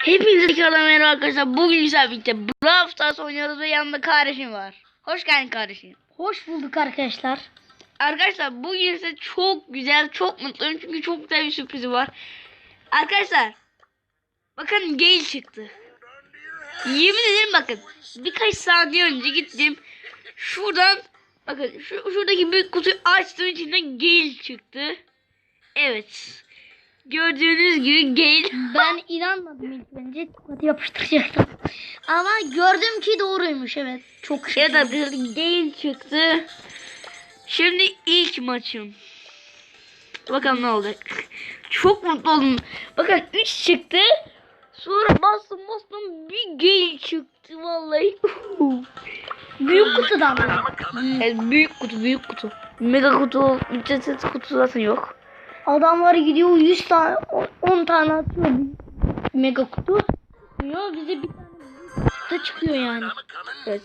Hepinize tekrardan merhaba arkadaşlar. Bugün güzel birlikte Brawl Stars oynuyoruz ve yanında kardeşim var. Hoş geldin kardeşim. Hoş bulduk arkadaşlar. Arkadaşlar bugün size çok güzel, çok mutluyum çünkü çok güzel bir sürprizi var. Arkadaşlar bakın Gale çıktı. Yemin ederim bakın birkaç saniye önce gittim. Şuradan bakın şu, şuradaki büyük kutuyu açtığım içinden Gale çıktı. Evet. Gördüğünüz gibi Gale Ben inanmadım ilk önce. Hadi yapıştıracaktım. Ama gördüm ki doğruymuş evet. Çok şükür. Evet arkadaşlar Gale çıktı. Şimdi ilk maçım. Bakalım ne olacak. Çok mutlu oldum. Bakın 3 çıktı. Sonra bastım bastım bir Gale çıktı vallahi. Büyük kutudan mı? evet, büyük kutu büyük kutu. Mega kutu, ücretsiz kutu zaten yok. Adamlar gidiyor 100 tane 10 tane atıyor. Mega kutu. Diyor bize bir tane kutu çıkıyor yani. Evet.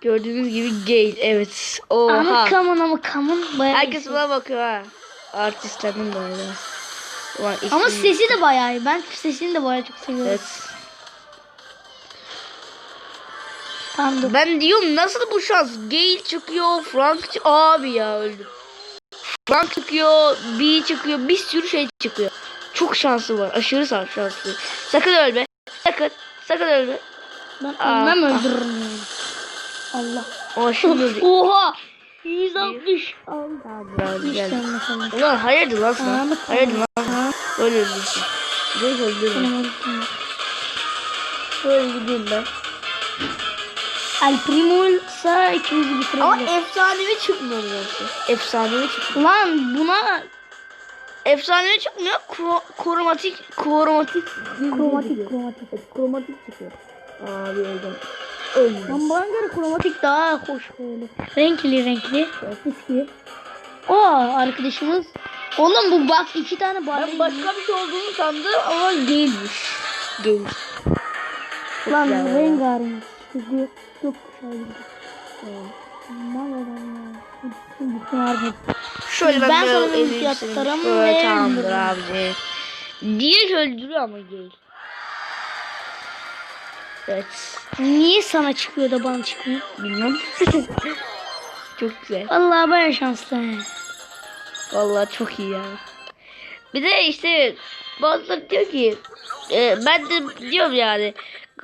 Gördüğünüz gibi Gale evet. Oha. Ama kaman ama kaman bayağı Herkes bana bakıyor ha. Artistlerden böyle. Ulan Ama sesi de bayağı iyi. Ben sesini de bayağı çok seviyorum. Evet. Tamam. Ben diyorum nasıl bu şans? Gale çıkıyor, Frank abi ya öldüm. Frank çıkıyor, B çıkıyor, bir sürü şey çıkıyor. Çok şansı var, aşırı şanslı. Sakın ölme, sakın, sakın ölme. Ben Aa, ölmem ah. öldürürüm. Allah. O şimdi. Oha. 160. Allah. Hiç geldi. Ulan hayırdır lan sana? Hayırdır lan? Böyle öldürsün. Böyle öldürdüm. Böyle gideyim ben. El Primo'ysa ikimizi Ama bitirebilir. efsanevi çıkmıyor burası. Efsanevi çıkmıyor. Lan buna Efsanevi çıkmıyor. Kro kromatik, kromatik. kromatik kromatik. Kromatik çıkıyor. Abi öldüm. Öldüm. Lan bana göre kromatik daha hoş böyle. Renkli renkli. Eski. O arkadaşımız. Oğlum bu bak iki tane bari. Ben başka bir şey olduğunu sandım ama değilmiş. Değil. Lan rengarenk. Çünkü çok harbi. Şöyle ben, Ben sana bir Şöyle ve tamamdır abici. Diye öldürüyor ama değil. Evet. Niye sana çıkıyor da bana çıkmıyor? Bilmem. çok güzel. Allah baya şanslı. Vallahi çok iyi ya. Bir de işte bazıları diyor ki e, ben de diyorum yani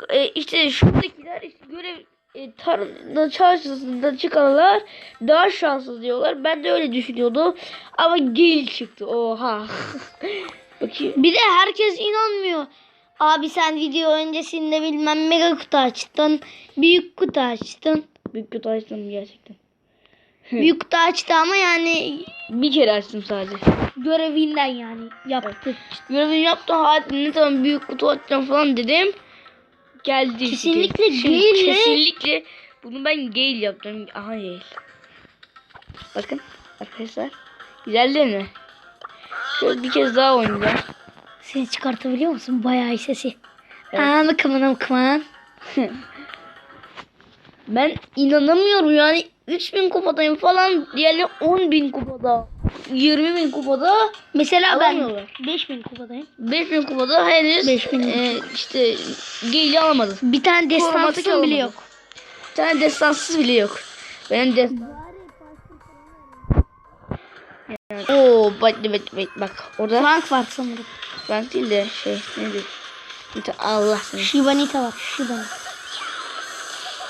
e, işte şuradakiler işte görev e, tarımda çarşısında çıkanlar daha şanssız diyorlar. Ben de öyle düşünüyordum. Ama gel çıktı. Oha. Bakayım. Bir de herkes inanmıyor. Abi sen video öncesinde bilmem mega kutu açtın. Büyük kutu açtın. Büyük kötü açtım gerçekten. büyük kutu açtı ama yani Bir kere açtım sadece. görevinden yani yaptı. Görevini yaptım. Hadi ne zaman büyük kutu açacağım falan dedim. Geldi. Kesinlikle Şimdi Gale. Kesinlikle. Bunu ben Gale yaptım. Aha Gale. Bakın arkadaşlar. Güzel değil mi? Şöyle bir kez daha oynayacağım. Seni çıkartabiliyor musun? Bayağı iyi sesi. Evet. Aa mıkımın. Ben inanamıyorum yani 3000 kupadayım falan. Diğerleri 10.000 kupada. 20.000 kupada. Mesela ben Alamıyorlar. 5000 kupadayım. 5000 kupada henüz 5000. e, işte Gale'i alamadım. Bir tane destansım bile yok. Bir tane destanssız bile yok. Benim destan... Yani, Oo bak bak bak bak orada Frank var sanırım. Frank değil de şey nedir? Tane Allah seni. Shibanita var. Shibanita.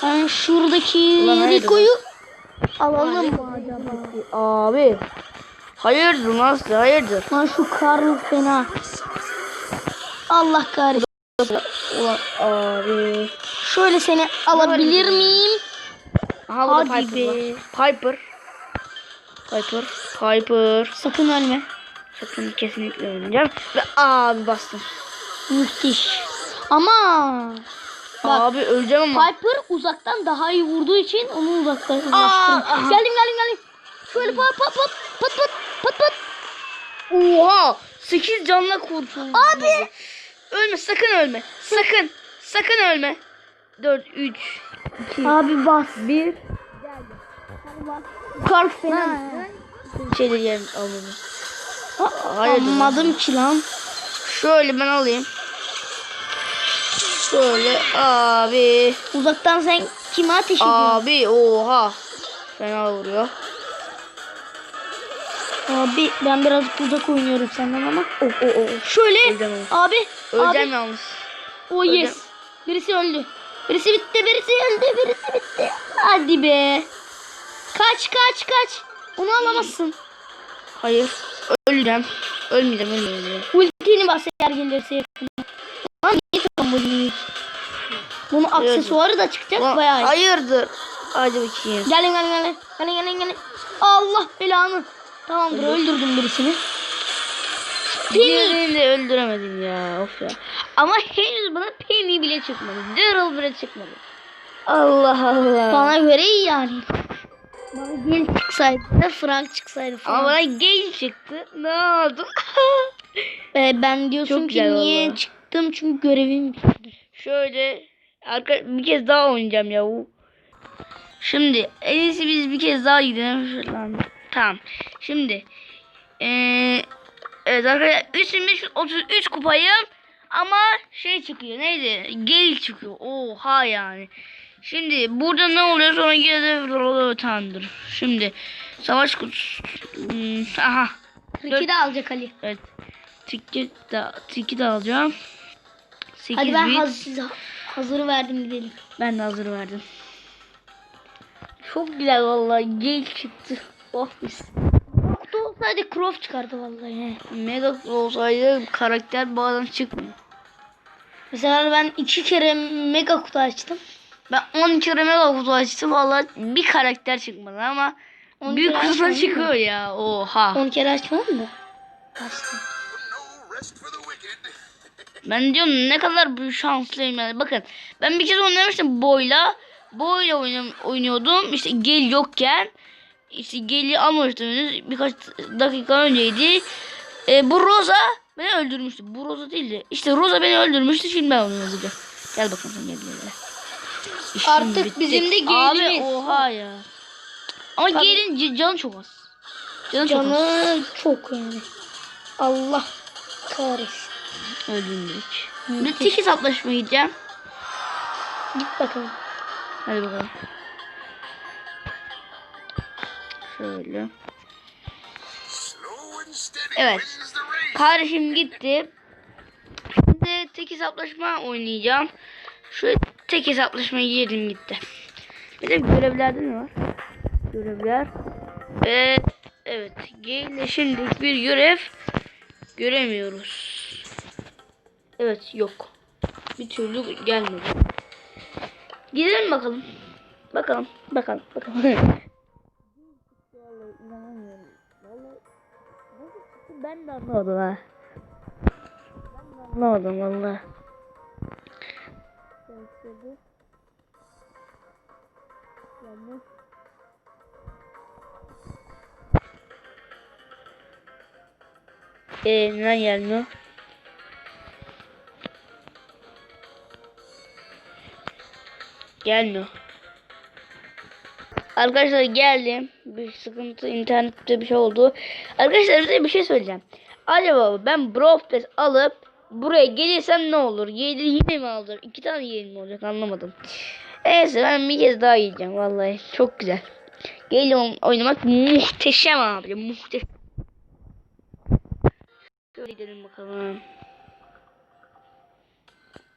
Ben şuradaki Rico'yu alalım mı acaba? Abi. Hayırdır nasıl hayırdır? Lan şu Karl fena. Allah kahretsin. Ulan abi. Şöyle seni alabilir miyim? Aha burada Hadi Piper be. Piper. Piper. Piper. Sakın ölme. Sakın kesinlikle ölmeyeceğim. Ve abi bastım. Müthiş. Ama Bak. Abi öleceğim ama. Piper uzaktan daha iyi vurduğu için onu uzaktan Aa, uzaklaştırdım. aha. Geldim geldim geldim. Şöyle pat pat pat pat pat pat pat. Oha! 8 canla kurtuldum. Abi! Ölme sakın ölme. Sakın. Sakın ölme. 4 3 2 Abi bas. 1 Karl fena. şeyleri yerim alalım. Hayır. Anladım ki lan. Şöyle ben alayım. Şöyle abi. Uzaktan sen kime ateş ediyorsun? Abi oha. Fena vuruyor. Abi ben birazcık uzak oynuyorum senden ama. Oh, oh, oh. Şöyle. Öleceğim. Abi. Öleceğim Abi. yalnız. Oh yes. Birisi öldü. Birisi bitti. Birisi öldü. Birisi bitti. Hadi be. Kaç kaç kaç. Onu alamazsın. Hayır. Öleceğim. Ölmeyeceğim ölmeyeceğim. Ultini bas eğer gelirse yakın. Lan niye trambolini? Bunun aksesuarı da çıkacak Ulan, bayağı hayırdır? Hadi bakayım. Gelin gelin gelin. Gelin gelin gelin. Allah belanı. Tamamdır öldürdüm birisini. Birini de öldüremedim ya. Of ya. Ama henüz bana Penny bile çıkmadı. Daryl bile çıkmadı. Allah Allah. Bana göre iyi yani. Bana gel çıksaydı da Frank çıksaydı falan. Ama bana gay çıktı. Ne oldu? Ee, ben diyorsun Çok ki niye vallahi. çıktım çünkü görevim bitti. Şöyle arka bir kez daha oynayacağım ya. Şimdi en iyisi biz bir kez daha gidelim. Şuradan. Tamam. Şimdi eee evet arkadaşlar 3533 kupayım ama şey çıkıyor neydi? Gel çıkıyor. Oha yani. Şimdi burada ne oluyor sonra geri tandır. Şimdi savaş kutusu. Hmm, aha. Ricky de alacak Ali. Evet. Tiki de, tiki de alacağım. 8 Hadi ben bit. hazır, hazır verdim gidelim. Ben de hazır verdim. Çok güzel vallahi gel çıktı. Oh mis. Kutu olsaydı Croft çıkardı vallahi. Mega olsaydı karakter bazen çıkmıyor. Mesela ben iki kere mega kutu açtım. Ben 10 kere mega kutu açtım vallahi bir karakter çıkmadı ama On büyük açmadın çıkıyor mı? ya. Oha. 10 kere açmadım da. Açtım. Ben diyorum ne kadar büyük şanslıyım yani. Bakın ben bir kez oynamıştım boyla. Boyla oynuyordum. İşte gel yokken. İşte geli almıştım henüz. Birkaç dakika önceydi. E, bu Rosa beni öldürmüştü. Bu Rosa değildi. İşte Rosa beni öldürmüştü. Şimdi ben onu öldüreceğim. Gel bakalım sen gel gel. İşim Artık bizim de Abi gelimiz. oha ya. Ama Tabii. gelin canı çok az. Canı, çok az. Canı çok yani. Allah kahretsin. Hı, Bir tek hesaplaşmaya gideceğim. Git bakalım. Hadi bakalım. Şöyle. Evet. Kardeşim gitti. Şimdi tek hesaplaşma oynayacağım. Şu tek hesaplaşmaya girdim gitti. Bir de görevlerde ne var? Görevler. Ve evet. Gale şimdi bir görev göremiyoruz. Evet yok. Bir türlü gelmedi. Gidelim bakalım. Bakalım. Bakalım. Bakalım. anlamadım ha. Ben de anlamadım valla. Yanlış. Eee neden gelmiyor? Gelmiyor. Arkadaşlar geldim. Bir sıkıntı internette bir şey oldu. Arkadaşlar size bir şey söyleyeceğim. Acaba ben Pass alıp buraya gelirsem ne olur? Yedi yine mi alacağım? İki tane yeni mi olacak anlamadım. Neyse ben bir kez daha yiyeceğim vallahi. Çok güzel. Geliyorum oynamak muhteşem abi. Muhteşem. Şöyle gidelim bakalım.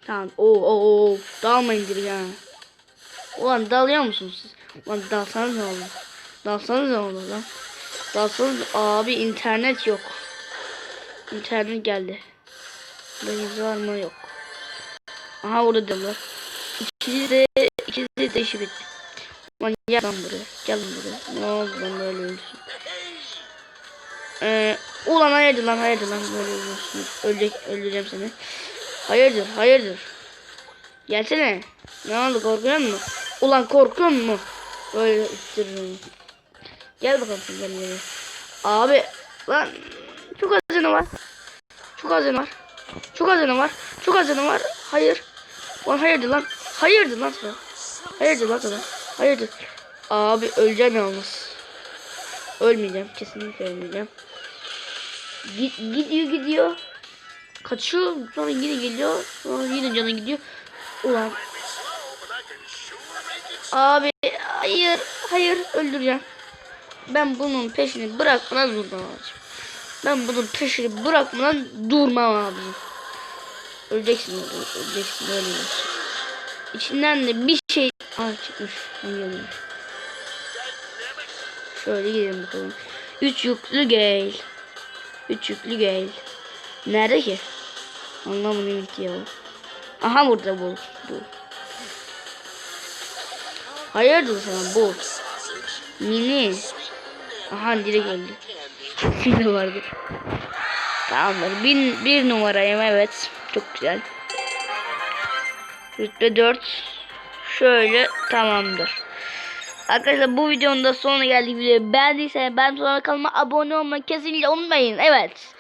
Tamam. Oo oo oo. Dalmayın gibi ya. Ulan dalıyor musunuz siz? Ulan dalsanız ne olur? Dalsanız ne olur lan? Dalsanız abi internet yok. İnternet geldi. Deniz var mı? Yok. Aha orada diyorlar. İkisi de ikisi de değişi bitti. Lan gel lan buraya. Gel lan buraya. Ne oldu lan böyle ölüyorsun? Ee, ulan hayırdır lan hayırdır lan böyle ölüyorsun. Ölecek öldüreceğim seni. Hayırdır hayırdır. Gelsene. Ne oldu korkuyor musun? Ulan korkuyor musun? Böyle ittiririm. Gel bakalım sen gel. Abi lan çok az canı var. Çok az canı var. Çok az canı var. Çok az canı var. Hayır. Lan hayırdır lan. Hayırdır lan sana. Hayırdır lan sana. Hayırdır. Abi öleceğim yalnız. Ölmeyeceğim. Kesinlikle ölmeyeceğim. Git, gidiyor gidiyor. Kaçıyor. Sonra yine geliyor. Sonra yine canı gidiyor. Ulan. Abi hayır hayır öldüreceğim. Ben bunun peşini bırakmadan durmam lazım. Ben bunun peşini bırakmadan durmam lazım. Öleceksin öleceksin öyle olsun. İçinden de bir şey Aa çıkmış. Engelliymiş. Şöyle gidelim bakalım. Üç yüklü gel. Üç yüklü gel. Nerede ki? Anlamadım ki ya. Aha burada bu. Bu. Hayırdır sana bu? Mini. Aha direkt öldü. Şimdi vardı. Tamamdır. Bin, bir numarayım evet. Çok güzel. Rütbe 4. Şöyle tamamdır. Arkadaşlar bu videonun da sonuna geldik. Videoyu beğendiyseniz ben sonra kanalıma abone olmayı kesinlikle unutmayın. Evet.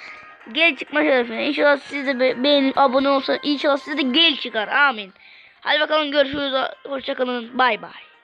Gel çıkma şerefine. İnşallah siz de be- beğenip abone olsanız inşallah size de gel çıkar. Amin. Hadi bakalım görüşürüz. Hoşçakalın. Bay bay.